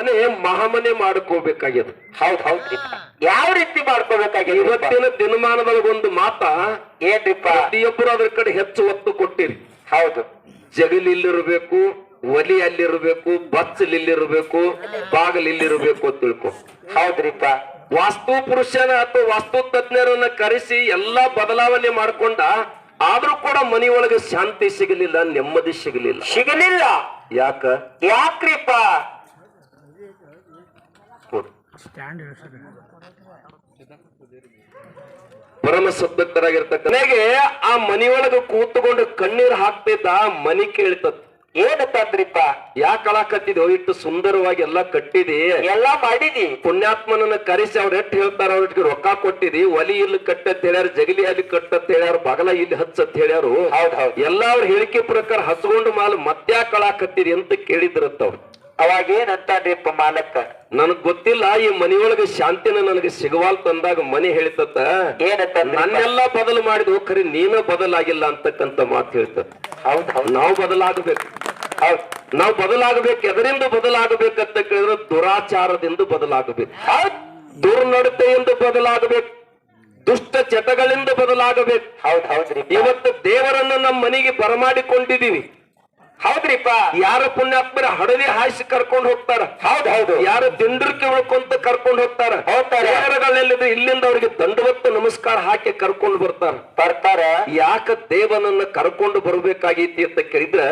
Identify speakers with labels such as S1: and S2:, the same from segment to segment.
S1: ಮನೆ ಮಹಾಮನೆ ಮಾಡ್ಕೋಬೇಕಾಗ್ಯದ.
S2: ಹೌದ್ ಹೌದ್. ಯಾವ ರೀತಿ ಮಾಡ್ಕೋಬೇಕಾಗಿದೆ
S1: ಇವತ್ತಿನ ದಿನಮಾನದೊಳಗ ಒಂದು ಮಾತ
S2: ಏನ್ರಿಪ್ಪ?
S1: ಪ್ರತಿಯೊಬ್ಬರು ಅದ್ರ ಕಡೆ ಹೆಚ್ಚು ಒತ್ತು ಕೊಟ್ಟಿರಿ.
S2: ಹೌದು.
S1: ಜಗಲಿಲ್ಲಿರಬೇಕು ಒಲಿ ಅಲ್ಲಿರಬೇಕು ಬಚ್ಚಲಿಲ್ಲಿರ್ಬೇಕು ಬಾಗಲಿಲ್ಲಿರ್ಬೇಕು ಬಾಗಲ್ ಇಲ್ಲಿರಬೇಕು ಅಂತ ತಿಳ್ಕೊ.
S2: ಹೌದ್ರಿಪ್ಪ.
S1: ವಾಸ್ತು ಪುರುಷನ ಅಥವಾ ವಾಸ್ತು ತಜ್ಞರನ್ನ ಕರೆಸಿ ಎಲ್ಲಾ ಬದಲಾವಣೆ ಮಾಡ್ಕೊಂಡ ಆದ್ರೂ ಕೂಡ ಮನೆಯೊಳಗೆ ಶಾಂತಿ ಸಿಗಲಿಲ್ಲ ನೆಮ್ಮದಿ ಸಿಗಲಿಲ್ಲ.
S2: ಸಿಗಲಿಲ್ಲ.
S1: ಯಾಕ?
S2: ಯಾಕ್ರಿಪ್ಪ.
S1: ಪರಮ ಸದ್ಭಕ್ತರಾಗಿರ್ತಕ್ಕ ನನಗೆ ಆ ಮನಿಯೊಳಗ ಕೂತ್ಕೊಂಡು ಕಣ್ಣೀರ್ ಹಾಕ್ತಿದ್ದ ಮನಿ ಕೇಳ್ತದ.
S2: ಏನತ್ತಾದ್ರಿಪ್ಪ
S1: ಯಾಕೆ ಅಳಾಕತ್ತಿದೋ ಇಟ್ಟು ಸುಂದರವಾಗಿ ಎಲ್ಲಾ ಕಟ್ಟಿದಿ.
S2: ಎಲ್ಲಾ ಮಾಡಿದಿ.
S1: ಪುಣ್ಯಾತ್ಮನನ್ನ ಕರೆಸಿ ಅವ್ರ ಎಟ್ ಹೇಳ್ತಾರ ಅವ್ರಿಗೆ ರೊಕ್ಕ ಕೊಟ್ಟಿದಿ. ಒಲಿ ಇಲ್ಲಿ ಕಟ್ಟತ್ ಹೇಳ್ಯಾರ ಜಗಲಿ ಅಲ್ಲಿ ಕಟ್ಟತ್ ಹೇಳ್ಯಾರ ಬಗಲ ಇಲ್ಲಿ ಹಚ್ಚತ್ ಹೇಳ್ಯಾರು.
S2: ಹೌದ್ ಹೌದ್.
S1: ಎಲ್ಲಾ ಅವ್ರ ಹೇಳಿಕೆ ಪ್ರಕಾರ ಹಚ್ಕೊಂಡು ಮಾಲ್ ಕಟ್ಟಿದಿ ಅಂತ ಕೇಳಿದ್ರತ್ತ ಅವ್ರು
S2: ಅವಾಗ ಏನಂತಾನ್ರಿಪ್ಪ ಮಾಲಕ್ಕ?
S1: ನನಗ್ ಗೊತ್ತಿಲ್ಲ ಈ ಮನಿಯೊಳಗೆ ಶಾಂತಿನ ನನಗೆ ಸಿಗವಾಲ್ ತಂದಾಗ ಮನೆ ಹೇಳಿತತ್ತ.
S2: ಏನತ್ತ
S1: ನನ್ನೆಲ್ಲ ಬದಲು ಮಾಡಿದ್ವು ಖರೆ ನೀನ ಬದಲಾಗಿಲ್ಲ ಅಂತಕ್ಕಂತ ಮಾತು ಹೇಳ್ತದ
S2: ಹೌದ್ ಹೌದ್.
S1: ನಾವು ಬದಲಾಗಬೇಕು.
S2: ಹೌದ್.
S1: ನಾವು ಬದಲಾಗಬೇಕು ಎದರಿಂದ ಬದಲಾಗಬೇಕಂತ ಕೇಳಿದ್ರೆ ದುರಾಚಾರದಿಂದ ಬದಲಾಗಬೇಕು. ದುರ್ನಡತೆಯಿಂದ ಬದಲಾಗಬೇಕು. ದುಷ್ಟ ಚಟಗಳಿಂದ ಬದಲಾಗಬೇಕು.
S2: ಹೌದ್
S1: ಇವತ್ತು ದೇವರನ್ನ ನಮ್ಮ ಮನೆಗೆ ಬರಮಾಡಿಕೊಂಡಿದೀವಿ.
S2: ಹೌದ್ರಿಪ್ಪ.
S1: ಯಾರ ಪುಣ್ಯಾತ್ಮರ ಹಡದಿ ಹಾಯಿಸಿ ಕರ್ಕೊಂಡು ಹೋಗ್ತಾರ?
S2: ಹೌದ್ ಹೌದು.
S1: ಯಾರು ದಿಂಡ್ರಕ್ಕೆ ಉಳ್ಕೊಂತ ಕರ್ಕೊಂಡು ಹೋಗ್ತಾರ?
S2: ಹೋಗ್ತಾರೆ.
S1: ಇಲ್ಲಿಂದ ಅವ್ರಿಗೆ ದಂಡವತ್ತು ನಮಸ್ಕಾರ ಹಾಕಿ ಕರ್ಕೊಂಡು ಬರ್ತಾರ.
S2: ಬರ್ತಾರ.
S1: ಯಾಕ ದೇವನನ್ನ ಕರ್ಕೊಂಡು ಬರಬೇಕಾಗೈತಿ ಅಂತ ಕೇಳಿದ್ರ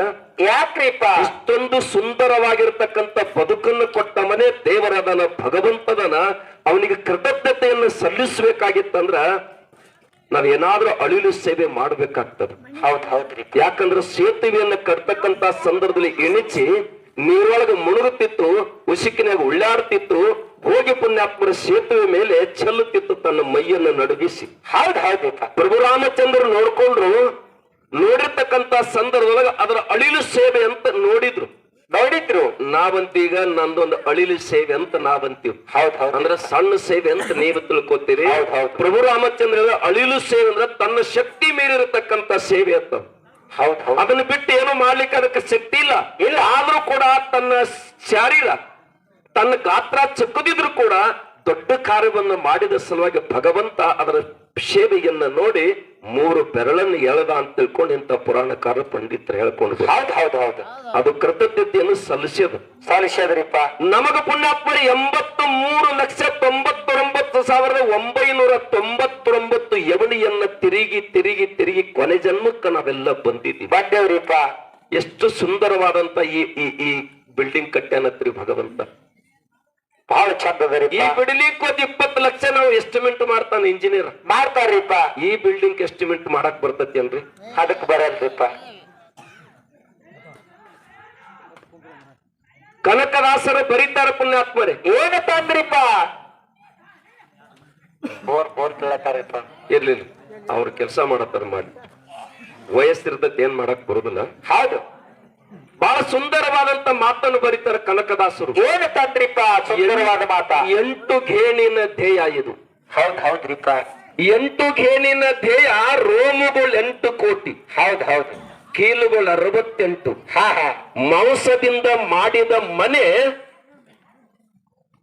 S2: ಯಾಕ್ರಿಪ್ಪ?
S1: ಇಷ್ಟೊಂದು ಸುಂದರವಾಗಿರ್ತಕ್ಕಂತ ಬದುಕನ್ನು ಕೊಟ್ಟ ಮನೆ ದೇವರದನ ಭಗವಂತದನ ಅವನಿಗೆ ಕೃತಜ್ಞತೆಯನ್ನು ಸಲ್ಲಿಸಬೇಕಾಗಿತ್ತಂದ್ರ ನಾವೇನಾದ್ರೂ ಅಳಿಲು ಸೇವೆ ಮಾಡ್ಬೇಕಾಗ್ತದೆ. ಯಾಕಂದ್ರೆ ಸೇತುವೆಯನ್ನ ಕಟ್ಟತಕ್ಕಂತ ಸಂದರ್ಭದಲ್ಲಿ ಎಣಿಸಿ ನೀರೊಳಗೆ ಮುಳುಗುತ್ತಿತ್ತು ಉಸುಕಿನಾಗ ಉಳ್ಳಾಡ್ತಿತ್ತು ಹೋಗಿ ಪುಣ್ಯಾತ್ಮರ ಸೇತುವೆ ಮೇಲೆ ಚೆಲ್ಲುತ್ತಿತ್ತು ತನ್ನ ಮೈಯನ್ನು ನಡುಗಿಸಿ.
S2: ಹೌದ್ ಹೌದು
S1: ಪ್ರಭು ರಾಮಚಂದ್ರ ನೋಡ್ಕೊಂಡ್ರು ನೋಡಿರ್ತಕ್ಕಂತ ಸಂದರ್ಭದೊಳಗೆ ಅದರ ಅಳಿಲು ಸೇವೆ ಅಂತ ನೋಡಿದ್ರು.
S2: ನೋಡಿದ್ರು.
S1: ನಾವಂತೀಗ ನಂದೊಂದು ಅಳಿಲು ಸೇವೆ ಅಂತ ನಾವಂತೀವಿ. ಅಂದ್ರೆ ಸಣ್ಣ ಸೇವೆ ಅಂತ ನೀವು ತಿಳ್ಕೊತೀರಿ. ಪ್ರಭು ರಾಮಚಂದ್ರ ಅಳಿಲು ಸೇವೆ ಅಂದ್ರೆ ತನ್ನ ಶಕ್ತಿ ಮೀರಿರತಕ್ಕಂತ ಸೇವೆ ಅಂತ.
S2: ಹೌದ್ ಹೌದ್.
S1: ಅದನ್ನ ಬಿಟ್ಟು ಏನು ಮಾಡ್ಲಿಕ್ಕೆ ಅದಕ್ಕೆ ಶಕ್ತಿ ಇಲ್ಲ. ಇಲ್ಲ. ಆದ್ರೂ ಕೂಡ ತನ್ನ ಶಾರೀರ ತನ್ನ ಗಾತ್ರ ಚಕ್ಕದಿದ್ರು ಕೂಡ ದೊಡ್ಡ ಕಾರ್ಯವನ್ನು ಮಾಡಿದ ಸಲುವಾಗಿ ಭಗವಂತ ಅದರ ಸೇವೆಯನ್ನ ನೋಡಿ ಮೂರು ಬೆರಳನ್ನು ಎಳೆದ ಅಂತ ತಿಳ್ಕೊಂಡು ಇಂಥ ಪುರಾಣಕಾರ ಪಂಡಿತರು ಹೇಳ್ಕೊಂಡು
S2: ಹೌದು ಹೌದು ಹೌದ್.
S1: ಅದು ಕೃತಜ್ಞತೆಯನ್ನು ಸಲ್ಲಿಸ್ಯದ
S2: ಸಲ್ಲಿಸ್ಯದ್ರಿಪ್ಪ
S1: ನಮಗ ಪುಣ್ಯಾತ್ಮರಿ ಎಂಬತ್ತು ಮೂರು ಲಕ್ಷ ತೊಂಬತ್ತೊಂಬತ್ತು ಸಾವಿರದ ಒಂಬೈನೂರ ತೊಂಬತ್ತೊಂಬತ್ತು ಯವಣಿಯನ್ನ ತಿರುಗಿ ತಿರುಗಿ ತಿರುಗಿ ಕೊನೆ ಜನ್ಮಕ್ಕ ನಾವೆಲ್ಲ ಬಂದಿದ್ದೀವಿ.
S2: ಬಂದೇವ್ರಿಪ್ಪ.
S1: ಎಷ್ಟು ಸುಂದರವಾದಂತ ಈ ಈ ಈ ಬಿಲ್ಡಿಂಗ್ ಕಟ್ಟ್ಯಾನತ್ರಿ ಭಗವಂತ.
S2: ಬಹಳ ಚಂದ
S1: ಈ
S2: ಅದರಿಪ್ಪ
S1: ಬಿಡ್ಲಿಕ್ಕೆ ಒಂದ್ ಇಪ್ಪತ್ತು ಲಕ್ಷ ನಾವು ಎಸ್ಟಿಮೇಟ್ ಮಾಡ್ತಾನ ಇಂಜಿನಿಯರ್
S2: ಮಾಡ್ತಾರ್ರಿಪ್ಪ
S1: ಈ ಬಿಲ್ಡಿಂಗ್ ಎಸ್ಟಿಮೇಟ್ ಮಾಡಕ್ ಬರ್ತೈತಿ ಅಲ್ರಿ
S2: ಅದಕ್ ಬರಲ್ರಿಪ್ಪ.
S1: ಕನಕದಾಸರ ಬರೀತಾರ ಪುಣ್ಯಾತ್ಮರೇ.
S2: ಏನಪ್ಪ ತಂದ್ರಿಪ್ಪ ಬೋರ್ ಬೋರ್ ಕೇಳತ್ತಾರಿಪ್ಪ.
S1: ಇರ್ಲಿಲ್ಲ ಅವ್ರ ಕೆಲಸ ಮಾಡತ್ತಾರ ಮಾಡಿ. ವಯಸ್ಸಿರ್ತೈತಿ ಏನ್ ಮಾಡಕ್ ಬರುದಿಲ್ಲ.
S2: ಹೌದು.
S1: ಬಹಳ ಸುಂದರವಾದಂತ ಮಾತನ್ನು ಬರೀತಾರೆ ಕನಕದಾಸರು.
S2: ಏನು ತಂದ್ರಿಪ್ಪ ಸುಂದರವಾದ ಮಾತ?
S1: ಎಂಟು ಘೇಣಿನ ಧ್ಯೇಯ ಇದು.
S2: ಹೌದ್ ಹೌದ್ರಿಪ್ಪ
S1: ಎಂಟು ಘೇಣಿನ ಧ್ಯೇಯ ರೋಮುಗಳು ಎಂಟು ಕೋಟಿ.
S2: ಹೌದ್ ಹೌದು.
S1: ಕೀಲುಗಳು ಅರವತ್ತೆಂಟು.
S2: ಹಾ ಹಾ.
S1: ಮಾಂಸದಿಂದ ಮಾಡಿದ ಮನೆ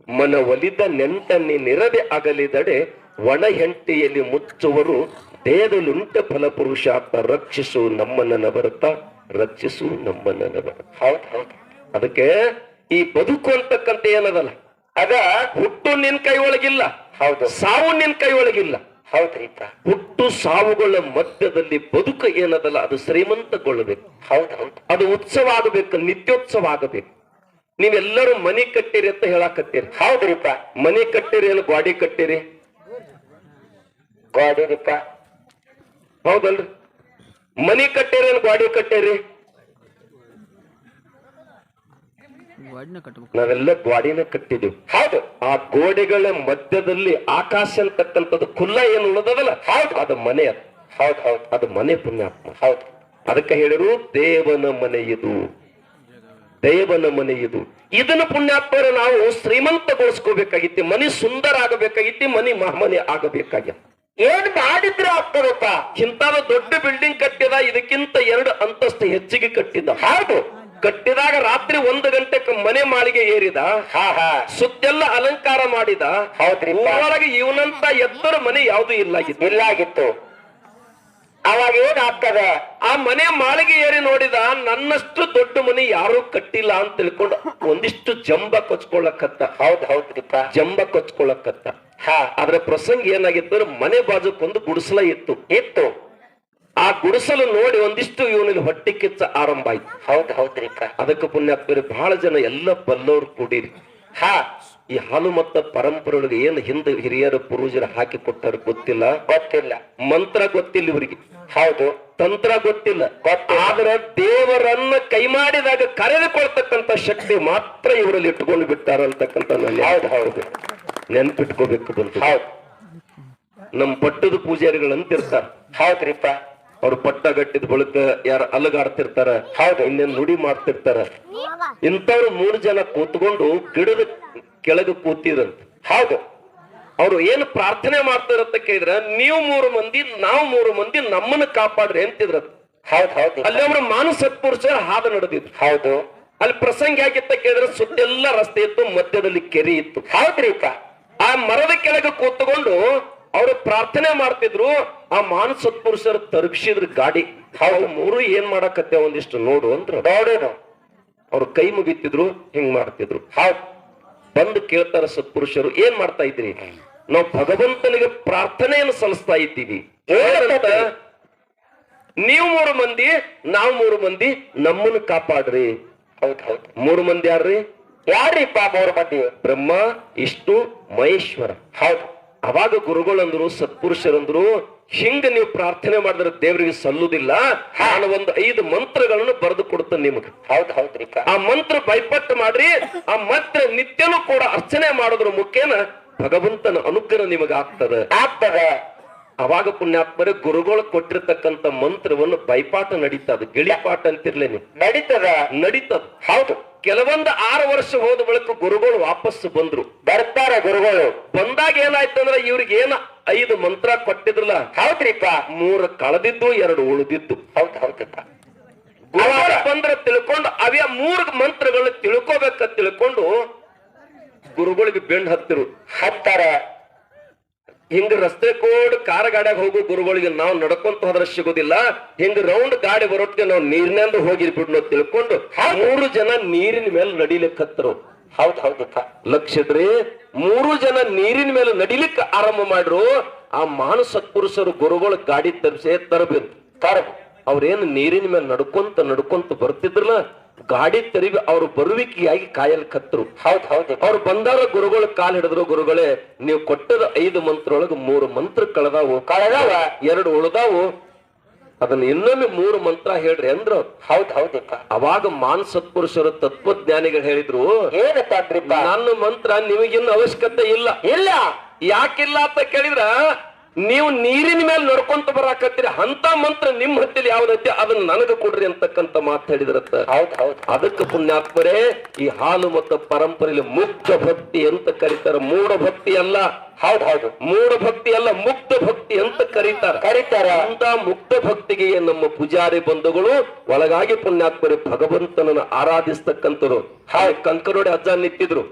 S1: ಮನ ಒಲಿದ ನೆಂಟನ್ನಿ ನಿರದೆ ಅಗಲಿದಡೆ ಒಣ ಹೆಂಟಿಯಲ್ಲಿ ಮುಚ್ಚುವರು ದೇಹದಲ್ಲುಂಟ ಫಲಪುರುಷಾರ್ಥ ರಕ್ಷಿಸು ನಮ್ಮನ್ನ ಬರುತ್ತಾ. ರಕ್ಷಿಸು ನಮ್ಮನ್ನ ನನಗ
S2: ಹೌದ್ ಹೌದು.
S1: ಅದಕ್ಕೆ ಈ ಬದುಕು ಅಂತಕ್ಕಂತ ಏನದಲ್ಲ? ಅದ ಹುಟ್ಟು ನಿನ್ ಕೈ ಒಳಗಿಲ್ಲ
S2: ಹೌದು.
S1: ಸಾವು ನಿನ್ ಕೈ ಒಳಗಿಲ್ಲ
S2: ಹೌದ್ರಿಪ್ಪ
S1: ಹುಟ್ಟು ಸಾವುಗಳ ಮಧ್ಯದಲ್ಲಿ ಬದುಕು ಏನದಲ್ಲ ಅದು ಶ್ರೀಮಂತಗೊಳ್ಳಬೇಕು.
S2: ಹೌದೌದು ಹೌದು.
S1: ಅದು ಉತ್ಸವ ಆಗಬೇಕು ನಿತ್ಯೋತ್ಸವ ಆಗಬೇಕು. ನೀವೆಲ್ಲರೂ ಮನಿ ಕಟ್ಟಿರಿ ಅಂತ ಹೇಳಾಕತ್ತೀರಿ.
S2: ಹೌದ್ರಿಪ್ಪ
S1: ಮನಿ ಕಟ್ಟಿರಿ ಅಲ್ಲಿ ಗಾಡಿ ಕಟ್ಟಿರಿ?
S2: ಗೋಡಿರಿಪ್ಪ
S1: ಹೌದಲ್ರಿ. ಮನಿ ಕಟ್ಟೇರಿ ಏನ್ ಗಾಡಿ ಕಟ್ಟೇರಿ? ನಾವೆಲ್ಲ ಗಾಡಿನ ಕಟ್ಟಿದೀವಿ.
S2: ಹೌದು
S1: ಆ ಗೋಡೆಗಳ ಮಧ್ಯದಲ್ಲಿ ಆಕಾಶ ಅಂತಕ್ಕಂಥದ್ದು ಖುಲ್ಲ ಏನು ಉಳಿದದಲ್ಲ? ಹೌದು ಅದು ಮನೆ ಅದು.
S2: ಹೌದು ಹೌದ್
S1: ಅದು ಮನೆ ಪುಣ್ಯಾತ್ಮ.
S2: ಹೌದು.
S1: ಅದಕ್ಕೆ ಹೇಳಿರು ದೇವನ ಮನೆ ಇದು. ದೇವನ ಮನೆ ಇದು. ಇದನ್ನ ಪುಣ್ಯಾತ್ಮರ ನಾವು ಶ್ರೀಮಂತಗೊಳಿಸ್ಕೋಬೇಕಾಗಿತ್ತು ಮನೆ ಸುಂದರ ಆಗಬೇಕಾಗಿತ್ತು ಮನೆ ಮಹಮನೆ ಆಗಬೇಕಾಗ್ಯ
S2: ಏನ್ ಮಾಡಿದ್ರೆ ಆಗ್ತದಪ್ಪ?
S1: ಇಂಥದ ದೊಡ್ಡ ಬಿಲ್ಡಿಂಗ್ ಕಟ್ಟಿದ ಇದಕ್ಕಿಂತ ಎರಡು ಅಂತಸ್ತು ಹೆಚ್ಚಿಗೆ ಕಟ್ಟಿದ್ದ
S2: ಹೌದು.
S1: ಕಟ್ಟಿದಾಗ ರಾತ್ರಿ ಒಂದು ಗಂಟೆಗೆ ಮನೆ ಮಾಳಿಗೆ ಏರಿದ.
S2: ಹಾ ಹಾ.
S1: ಸುತ್ತೆಲ್ಲ ಅಲಂಕಾರ ಮಾಡಿದ.
S2: ಹೌದ್ರಿ
S1: ಒಳಗೆ ಇವನಂತ ಎತ್ತರ ಮನೆ ಯಾವುದು ಇಲ್ಲ
S2: ಇಲ್ಲ ಆಗಿತ್ತು ಅವಾಗ ಏನ್ ಆಗ್ತದ?
S1: ಆ ಮನೆ ಮಾಳಿಗೆ ಏರಿ ನೋಡಿದ ನನ್ನಷ್ಟು ದೊಡ್ಡ ಮನೆ ಯಾರು ಕಟ್ಟಿಲ್ಲ ಅಂತ ತಿಳ್ಕೊಂಡು ಒಂದಿಷ್ಟು ಜಂಬ ಕೊಚ್ಕೊಳ್ಳಕತ್ತ
S2: ಹೌದ್ ಹೌದ್ರಿಪ್ಪ.
S1: ಜಂಬ ಕೊಚ್ಕೊಳ್ಳಕತ್ತ
S2: ಹಾ
S1: ಆದ್ರೆ ಪ್ರಸಂಗ ಏನಾಗಿತ್ತು? ಮನೆ ಬಾಜುಕೊಂದು ಗುಡಿಸಲ ಇತ್ತು.
S2: ಇತ್ತು.
S1: ಆ ಗುಡಿಸಲು ನೋಡಿ ಒಂದಿಷ್ಟು ಇವನಲ್ಲಿ ಹೊಟ್ಟೆ ಕಿಚ್ಚ ಆರಂಭ ಆಯ್ತು.
S2: ಹೌದ್ ಹೌದ್ರಿಪ್ಪ
S1: ಅದಕ್ಕೆ ಪುಣ್ಯಾತ್ಮರಿ ಬಹಳ ಜನ ಎಲ್ಲ ಬಲ್ಲವ್ರು ಕೂಡಿರಿ.
S2: ಹಾ
S1: ಈ ಹಾಲು ಮತ್ತ ಪರಂಪರೆಯೊಳಗೆ ಏನು ಹಿಂದೆ ಹಿರಿಯರು ಪೂರ್ವಜರು ಹಾಕಿ ಕೊಟ್ಟಾರ ಗೊತ್ತಿಲ್ಲ?
S2: ಗೊತ್ತಿಲ್ಲ.
S1: ಮಂತ್ರ ಗೊತ್ತಿಲ್ಲ ಇವರಿಗೆ.
S2: ಹೌದು.
S1: ತಂತ್ರ ಗೊತ್ತಿಲ್ಲ. ಆದ್ರೆ ದೇವರನ್ನ ಕೈ ಮಾಡಿದಾಗ ಕರೆದುಕೊಳ್ತಕ್ಕಂತ ಶಕ್ತಿ ಮಾತ್ರ ಇವರಲ್ಲಿ ಇಟ್ಕೊಂಡು ಬಿಟ್ಟಾರ ಅಂತಕ್ಕಂಥ ನಾನು
S2: ಹೌದು ಹೌದು.
S1: ನೆನ್ಪಿಟ್ಕೋಬೇಕು ಬಂತು
S2: ಹೌದ್
S1: ನಮ್ ಪಟ್ಟದ ಪೂಜಾರಿಗಳು ಅಂತಿರ್ತಾರ.
S2: ಹೌದ್ರಿಪ್ಪ
S1: ಅವ್ರು ಪಟ್ಟ ಗಟ್ಟಿದ ಬಳಿಕ ಯಾರ ಅಲಗಾಡ್ತಿರ್ತಾರ.
S2: ಹೌದು.
S1: ಇನ್ನೇನ್ ನುಡಿ ಮಾಡ್ತಿರ್ತಾರ. ಇಂಥವ್ರು ಮೂರು ಜನ ಕೂತ್ಕೊಂಡು ಗಿಡದ ಕೆಳಗೆ ಕೂತಿದ್ರಂತ.
S2: ಹೌದು
S1: ಅವ್ರು ಏನು ಪ್ರಾರ್ಥನೆ ಮಾಡ್ತಾರಂತ ಕೇಳಿದ್ರ ನೀವು ಮೂರು ಮಂದಿ ನಾವು ಮೂರು ಮಂದಿ ನಮ್ಮನ್ನ ಕಾಪಾಡ್ರಿ ಅಂತಿದ್ರ
S2: ಹೌದ್ ಹೌದು
S1: ಅಲ್ಲಿ ಅವ್ರ ಮಾನಸ ಸತ್ಪುರುಷ ಹಾದು ನಡೆದಿದ್ರು
S2: ಹೌದು
S1: ಅಲ್ಲಿ ಪ್ರಸಂಗ ಯಾಕಿತ್ತ ಕೇಳಿದ್ರೆ ಸುತ್ತೆಲ್ಲ ರಸ್ತೆ ಇತ್ತು ಮಧ್ಯದಲ್ಲಿ ಕೆರೆ ಇತ್ತು.
S2: ಹೌದ್ರಿಪ್ಪ
S1: ಮರದ ಕೆಳಗೆ ಕೂತ್ಕೊಂಡು ಅವರು ಪ್ರಾರ್ಥನೆ ಮಾಡ್ತಿದ್ರು ಆ ಮಾನಸ ಸತ್ಪುರುಷರು ತರುಗಿಸಿದ್ರು ಗಾಡಿ. ಅವ್ರು ಮೂರು ಏನ್ ಮಾಡಕತ್ತೆ ಒಂದಿಷ್ಟು ನೋಡು ಅಂದ್ರೆ
S2: ನೋಡೋನು
S1: ಅವ್ರು ಕೈ ಮುಗಿತಿದ್ರು ಹಿಂಗ್ ಮಾಡ್ತಿದ್ರು.
S2: ಹಾ
S1: ಬಂದು ಕೇಳ್ತಾರ ಸತ್ಪುರುಷರು ಏನ್ ಮಾಡ್ತಾ ಇದ್ರಿ ನಾವು ಭಗವಂತನಿಗೆ ಪ್ರಾರ್ಥನೆಯನ್ನು ಸಲ್ಲಿಸ್ತಾ ಇದ್ದೀವಿ. ನೀವ್ ನೀವು ಮೂರು ಮಂದಿ ನಾವು ಮೂರು ಮಂದಿ ನಮ್ಮನ್ನು ಕಾಪಾಡ್ರಿ.
S2: ಹೌದ್ ಹೌದು.
S1: ಮೂರು ಮಂದಿ ಯಾರ್ರಿ?
S2: ಯಾರಿಪ್ಪ ಮೂರು ಮಂದಿ?
S1: ಬ್ರಹ್ಮ ಇಷ್ಟು ಮಹೇಶ್ವರ.
S2: ಹೌದು.
S1: ಅವಾಗ ಗುರುಗಳಂದ್ರು ಸತ್ಪುರುಷರಂದ್ರು ಹಿಂಗ ನೀವು ಪ್ರಾರ್ಥನೆ ಮಾಡಿದ್ರೆ ದೇವರಿಗೆ ಸಲ್ಲುದಿಲ್ಲ. ನಾನು ಒಂದು ಐದು ಮಂತ್ರಗಳನ್ನು ಬರೆದು ಕೊಡ್ತೇನೆ ನಿಮಗೆ.
S2: ಹೌದು ಹೌದ್ರಿ
S1: ಆ ಮಂತ್ರ ಬೈಪಟ್ಟು ಮಾಡ್ರಿ ಆ ಮಂತ್ರ ನಿತ್ಯನೂ ಕೂಡ ಅರ್ಚನೆ ಮಾಡೋದ್ರ ಮುಖೇನ ಭಗವಂತನ ಅನುಗ್ರಹ ನಿಮಗೆ ಆಗ್ತದ.
S2: ಆಗ್ತದ
S1: ಅವಾಗ ಪುಣ್ಯಾತ್ಮರೆ ಗುರುಗಳು ಕೊಟ್ಟಿರ್ತಕ್ಕಂತ ಮಂತ್ರವನ್ನು ಬೈಪಾಠ ನಡೀತದ. ಗಿಳಿಪಾಠ ಅಂತಿರ್ಲೇನಿ
S2: ನಡೀತದ.
S1: ನಡೀತದ.
S2: ಹೌದು.
S1: ಕೆಲವೊಂದು ಆರು ವರ್ಷ ಹೋದ ಬಳಿಕ ಗುರುಗಳು ವಾಪಸ್ ಬಂದ್ರು.
S2: ಬರ್ತಾರೆ ಗುರುಗಳು.
S1: ಬಂದಾಗ ಏನಾಯ್ತಂದ್ರ ಇವ್ರಿಗೆ ಏನ ಐದು ಮಂತ್ರ ಕೊಟ್ಟಿದ್ರಲ್ಲ?
S2: ಹೌದ್ರಿಪ್ಪ.
S1: ಮೂರು ಕಳೆದಿದ್ದು ಎರಡು ಉಳಿದಿದ್ದು.
S2: ಹೌದ್ ಹೌದಪ್ಪ
S1: ಗುರುಗಳು ಬಂದ್ರ ತಿಳ್ಕೊಂಡು ಅವ್ಯ ಮೂರು ಮಂತ್ರಗಳನ್ನ ತಿಳ್ಕೊಬೇಕ ತಿಳ್ಕೊಂಡು ಗುರುಗಳಿಗೆ ಬೆಂಡ್ ಹತ್ತಿರು.
S2: ಹತ್ತಾರ.
S1: ಹಿಂಗ ರಸ್ತೆ ಕೋಡ್ ಕಾರ ಗಾಡ್ಯಾಗ ಹೋಗೋ ಗುರುಗಳಿಗೆ ನಾವು ನಡ್ಕೊಂತ ಹೋದ್ರೆ ಸಿಗೋದಿಲ್ಲ. ಹಿಂಗ ರೌಂಡ್ ಗಾಡಿ ಬರೋಟ್ಗೆ ನಾವು ನೀರಿನಿಂದ ಹೋಗಿ ಬಿಡ್ನೋ ತಿಳ್ಕೊಂಡು ಮೂರು ಜನ ನೀರಿನ ಮೇಲೆ ನಡಿಲಿಕ್ಕೆ ಹತ್ತರು
S2: ಹೌದ್ ಹೌದ
S1: ಲಕ್ಷದ್ರಿ ಮೂರು ಜನ ನೀರಿನ ಮೇಲೆ ನಡಿಲಿಕ್ಕೆ ಆರಂಭ ಮಾಡ್ರು. ಆ ಮಾನಸ ಸತ್ಪುರುಷರು ಗುರುಗಳು ಗಾಡಿ ತರಿಸೇ ತರಬೇಕು.
S2: ತರಬೇಕು
S1: ಅವ್ರೇನು ನೀರಿನ ಮೇಲೆ ನಡ್ಕೊಂತ ನಡ್ಕೊಂತ ಬರ್ತಿದ್ರಲ್ಲ? ಗಾಡಿ ತರಿವಿ ಅವ್ರು ಬರುವಿಕೆಯಾಗಿ ಕಾಯಲ್ ಕತ್ತರು.
S2: ಹೌದ್ ಹೌದು.
S1: ಅವ್ರು ಬಂದಾಗ ಗುರುಗಳು ಕಾಲ್ ಹಿಡಿದ್ರು ಗುರುಗಳೇ ನೀವು ಕೊಟ್ಟದ ಐದು ಮಂತ್ರ ಒಳಗ ಮೂರು ಮಂತ್ರ ಕಳೆದಾವು.
S2: ಕಳೆದಾವ.
S1: ಎರಡು ಉಳಿದಾವು. ಅದನ್ನ ಇನ್ನೊಮ್ಮೆ ಮೂರು ಮಂತ್ರ ಹೇಳ್ರಿ ಅಂದ್ರು.
S2: ಹೌದ್ ಹೌದಪ್ಪ.
S1: ಅವಾಗ ಮಾನ್ ಸತ್ಪುರುಷರು ತತ್ವಜ್ಞಾನಿಗಳು ಹೇಳಿದ್ರು ನನ್ನ ಮಂತ್ರ ನಿಮಗಿನ್ನ ಅವಶ್ಯಕತೆ ಇಲ್ಲ.
S2: ಇಲ್ಲ.
S1: ಯಾಕಿಲ್ಲ ಅಂತ ಕೇಳಿದ್ರ? ನೀವು ನೀರಿನ ಮೇಲೆ ನಡ್ಕೊಂತ ಬರಾಕತ್ತೀರಿ ಹಂತ ಮಂತ್ರ ನಿಮ್ ಹತ್ತಿರ ಯಾವ್ದೈತಿ ಅದನ್ನ ನನಗ ಕೊಡ್ರಿ ಅಂತಕ್ಕಂತ ಮಾತು ಹೇಳಿದ್ರತ್ತ
S2: ಹೌದ್ ಹೌದ್.
S1: ಅದಕ್ಕೆ ಪುಣ್ಯಾತ್ಮರೇ ಈ ಹಾಲು ಮತ್ತು ಪರಂಪರೆಯಲ್ಲಿ ಮುಕ್ತ ಭಕ್ತಿ ಅಂತ ಕರೀತಾರೆ. ಮೂಡ ಭಕ್ತಿ ಅಲ್ಲ.
S2: ಹೌದ್ ಹೌದು.
S1: ಮೂಢ ಭಕ್ತಿ ಅಲ್ಲ ಮುಕ್ತ ಭಕ್ತಿ ಅಂತ ಕರೀತಾರೆ.
S2: ಕರೀತಾರ.
S1: ಅಂತ ಮುಕ್ತ ಭಕ್ತಿಗೆ ನಮ್ಮ ಪೂಜಾರಿ ಬಂಧುಗಳು ಒಳಗಾಗಿ ಪುಣ್ಯಾತ್ಮರಿ ಭಗವಂತನನ್ನ ಆರಾಧಿಸ್ತಕ್ಕಂಥರು ಹಾಯ್ ಕಂಕನೋಡಿ ಅಜ್ಜ ನಿಂತಿದ್ರು.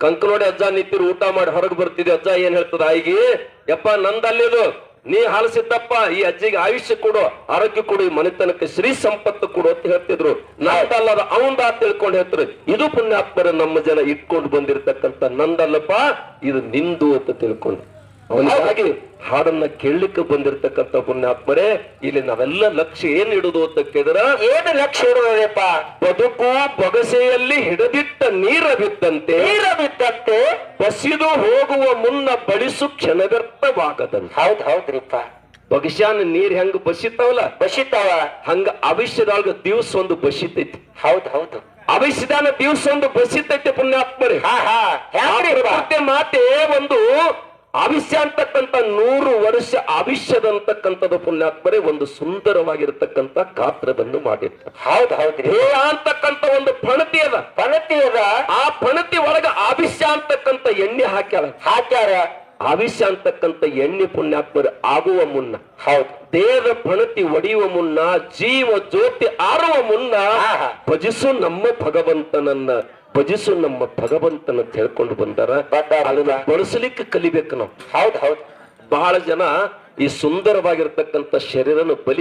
S1: ಕಂಕನೋಡಿ ಅಜ್ಜ ನಿಂತಿರು ಊಟ ಮಾಡಿ ಹೊರಗೆ ಬರ್ತಿದ್ವಿ ಅಜ್ಜ ಏನ್ ಹೇಳ್ತದ ಆಯಿಗೆ? ಯಪ್ಪ, ನಂದಲ್ಲಿದು. ನೀ ಹಾಲಿಸಿದ್ದಪ್ಪ, ಈ ಅಜ್ಜಿಗೆ ಆಯುಷ್ಯ ಕೊಡು, ಆರೋಗ್ಯ ಕೊಡು, ಈ ಮನೆತನಕ್ಕೆ ಶ್ರೀ ಸಂಪತ್ತು ಕೊಡು ಅಂತ ಹೇಳ್ತಿದ್ರು. ನಂದಲ್ಲದ ಅವಂದ ತಿಳ್ಕೊಂಡು ಹೇಳ್ತಾರೆ. ಇದು ಪುಣ್ಯಾತ್ಮರ ನಮ್ಮ ಜನ ಇಟ್ಕೊಂಡು ಬಂದಿರತಕ್ಕಂತ ನಂದಲ್ಲಪ್ಪ, ಇದು ನಿಂದು ಅಂತ ತಿಳ್ಕೊಂಡು. ಅವನಿಗಾಗಿ ಹಾಡನ್ನ ಕೇಳಲಿಕ್ಕೆ ಬಂದಿರತಕ್ಕಂತ ಪುಣ್ಯಾತ್ಮರೇ ಇಲ್ಲಿ ನಾವೆಲ್ಲ ಲಕ್ಷ್ಯ ಏನ್ ಇಡುದು ಅಂತ ಕೇಳಿದ್ರ
S2: ಏನು ಲಕ್ಷ್ಯ ಇಡುವುದೇಪ
S1: ಬದುಕು ಬೊಗಸೆಯಲ್ಲಿ ಹಿಡದಿಟ್ಟ ನೀರ ಬಿದ್ದಂತೆ
S2: ನೀರ ಬಿದ್ದಂತೆ
S1: ಬಸಿದು ಹೋಗುವ ಮುನ್ನ ಬಳಿಸು ಕ್ಷಣಗರ್ಥವಾಗದಂತೆ
S2: ಹೌದ್ ಹೌದ್ರಿಪ್ಪ.
S1: ಬಗಶಾನ ನೀರ್ ಹೆಂಗ್ ಬಸಿತಾವಲ್ಲ?
S2: ಬಸಿತಾವ?
S1: ಹಂಗ ಅವಿಷ್ಯದಾಗ ದಿವ್ಸ ಒಂದು ಬಸಿತೈತಿ.
S2: ಹೌದ್ ಹೌದು.
S1: ಅವಿಷ್ಯದಾನ ದಿವ್ಸ ಒಂದು ಬಸಿತೈತಿ ಪುಣ್ಯಾತ್ಮರೇ.
S2: ಹಾ ಹಾ.
S1: ಮಾತೆ ಒಂದು ಅವಿಷ್ಯ ಅಂತಕ್ಕಂಥ ನೂರು ವರ್ಷ ಆವಿಷ್ಯದಂತಕ್ಕಂಥದ್ದು ಪುಣ್ಯಾತ್ಮರೇ ಒಂದು ಸುಂದರವಾಗಿರತಕ್ಕಂತ ಗಾತ್ರವನ್ನು ಮಾಡಿರ್ತಾರೆ
S2: ಹೌದ್ ಹೌದ್ರಿ
S1: ಹೇಯ ಅಂತಕ್ಕಂಥ ಒಂದು ಪಣತಿ ಅದ.
S2: ಪಣತಿ ಅದ.
S1: ಆ ಪಣತಿ ಒಳಗ ಆವಿಷ್ಯ ಅಂತಕ್ಕಂಥ ಎಣ್ಣೆ ಹಾಕ್ಯಾರ.
S2: ಹಾಕ್ಯಾರ.
S1: ಆವಿಷ್ಯ ಅಂತಕ್ಕಂಥ ಎಣ್ಣೆ ಪುಣ್ಯಾತ್ಮರು ಆಗುವ ಮುನ್ನ
S2: ಹೌದು
S1: ದೇಹದ ಪಣತಿ ಒಡೆಯುವ ಮುನ್ನ ಜೀವ ಜ್ಯೋತಿ ಆರುವ ಮುನ್ನ. ಭಜಿಸು ನಮ್ಮ ಭಗವಂತನನ್ನ ಭಜಿಸು ನಮ್ಮ ಭಗವಂತನ ತಿಳ್ಕೊಂಡು ಬಂದಾರ
S2: ಬಂದಾರ.
S1: ಅದನ್ನ ಬಳಸಲಿಕ್ಕೆ ಕಲಿಬೇಕು ನಾವು
S2: ಹೌದು ಹೌದು
S1: ಬಹಳ ಜನ ಈ ಸುಂದರವಾಗಿರ್ತಕ್ಕಂಥ ಶರೀರನ ಬಲಿ